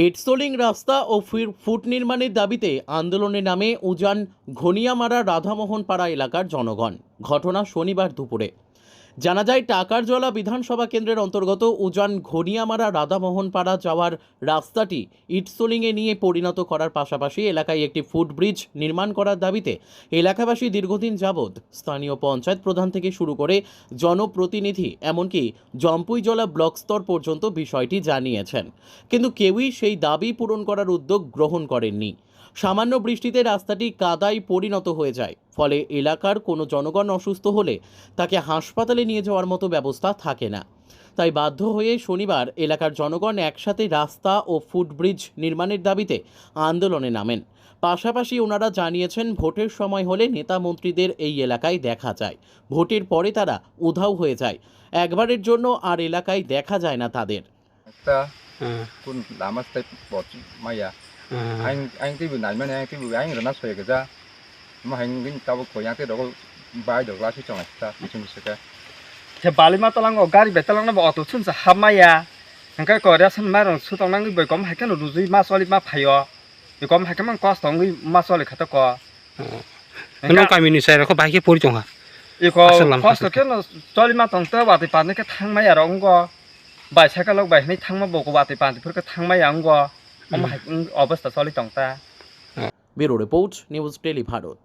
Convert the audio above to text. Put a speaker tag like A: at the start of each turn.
A: হেডসোলিং রাস্তা ও ফুট নির্মাণের দাবিতে আন্দোলনে নামে উজান ঘনিয়ামারা রাধামোহন পাড়া এলাকার জনগণ। ঘটনা শনিবার দুপুরে। জানা যায় টাকার জলা বিধানসভা কেন্দ্রের অন্তর্গত উজান ঘনিয়ামারা রাধামোহন পাড়া যাওয়ার রাস্তাটি ইটসোলিংয়ে নিয়ে পরিণত করার পাশাপাশি এলাকায় একটি ফুটব্রিজ নির্মাণ করার দাবিতে এলাকাবাসী দীর্ঘদিন যাবৎ স্থানীয় পঞ্চায়েত প্রধান থেকে শুরু করে জনপ্রতিনিধি, এমনকি জম্পুইজলা ব্লক স্তর পর্যন্ত বিষয়টি জানিয়েছেন। কিন্তু কেউই সেই দাবি পূরণ করার উদ্যোগ গ্রহণ করেননি। সামান্য বৃষ্টিতে রাস্তাটি কাদায় পরিণত হয়ে যায়। ফলে এলাকার কোনো জনগণ অসুস্থ হলে তাকে হাসপাতালে নিয়ে যাওয়ার মতো ব্যবস্থা থাকে না। তাই বাধ্য হয়ে শনিবার এলাকার জনগণ একসাথে রাস্তা ও ফুটব্রিজ নির্মাণের দাবিতে আন্দোলনে নামেন। পাশাপাশি ওনারা জানিয়েছেন ভোটের সময় হলে নেতা মন্ত্রীদের এই এলাকায় দেখা যায়। ভোটের পরে তারা উধাও হয়ে যায়। একবারের জন্য আর এলাকায় দেখা যায় না তাদের।
B: lama step bot maya
C: ừ.
B: anh anh cái vụ này mà anh cái vụ anh là nó xoay cái ra mà anh cái tao có yang cái đó bay được lá phía trong này ta đi chung sẽ cái
D: 제 발리마 떠랑 거 가리 베틀랑 나 어to 춘자 하마야 그러니까 거야 선 말은 수동 난 거, 검 할게 루지 마 소리 마 파요 이검 할게만 과스 동이 마 소리 갔다 거
C: Ano kami ni sir ko baike puri chonga.
D: 이거
C: 아슬람,
D: 과스
C: 아슬람.
D: 께는 소리 마 동때 와디 반네 게 탕마야 런 거. 바이 차가럭 바이 니 탕마 보고 와디 반데 그렇게 탕마야 한 거. অবস্থা চলিতং তা
A: bureau report news tele Bharat